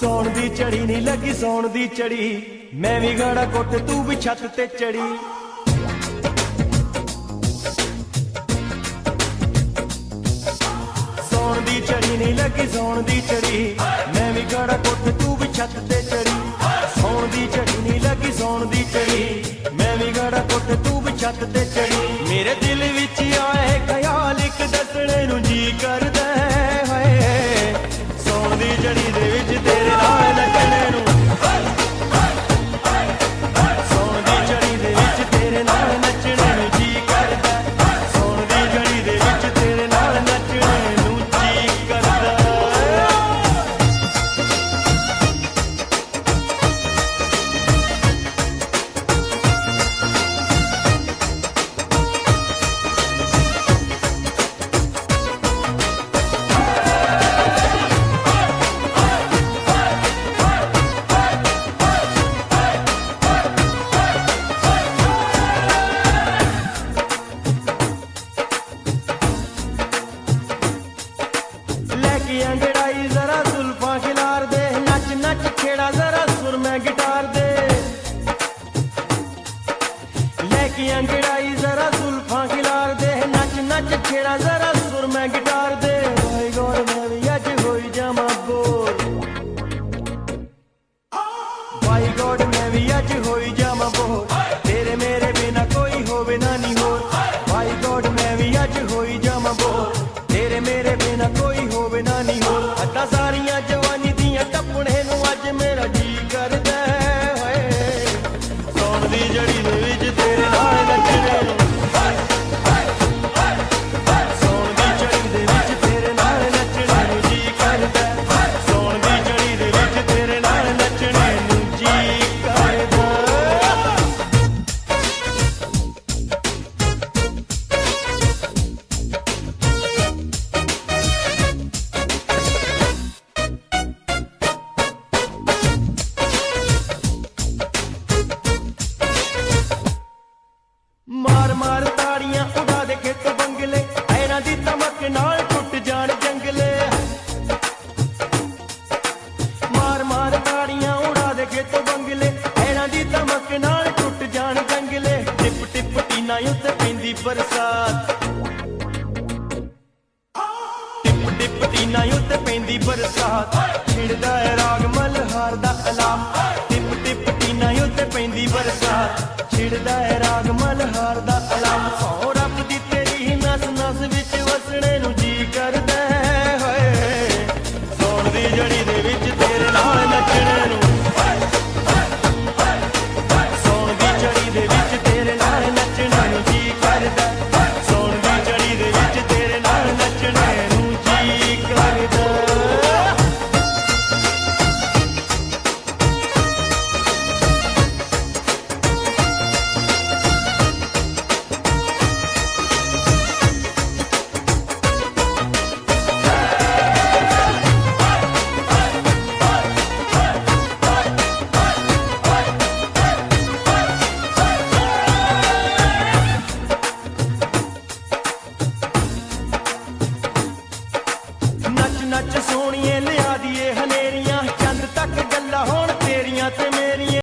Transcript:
ਸੌਣ ਦੀ ਚੜੀ ਨਹੀਂ ਲੱਗੀ, ਸੌਣ ਦੀ ਚੜੀ। ਮੈਂ ਵੀ ਗਾੜਾ ਕੁੱਟ, ਤੂੰ ਵੀ ਛੱਤ ਤੇ ਚੜੀ। ਸੌਣ ਦੀ ਚੜੀ ਨਹੀਂ ਲੱਗੀ, ਸੌਣ ਦੀ ਚੜੀ। ਮੈਂ ਵੀ ਗਾੜਾ ਕੁੱਟ, ਤੂੰ ਵੀ ਛੱਤ ਤੇ ਚੜੀ। ਸੌਣ ਦੀ ਚੜੀ ਨਹੀਂ ਲੱਗੀ, ਸੌਣ ਦੀ ਚੜੀ। ਮੈਂ ਵੀ ਗਾੜਾ ਕੁੱਟ, ਤੂੰ ਵੀ ਛੱਤ ਤੇ ਚੜੀ। ਮੇਰੇ ਦਿਲ ਟਕੀਆਂ ਗਿੜਾਈ ਜ਼ਰਾ ਜ਼ੁਲਫਾਂ ਖਿਲਾਰ ਦੇ ਨੱਚ ਨੱਚ ਖੇੜਾ ਜ਼ਰਾ ਟਿਪ ਟਿਪ ਦੀ ਪੈਂਦੀ ਬਰਸਾਤ। ਛਿੜਦਾ ਹੈ ਰਾਗ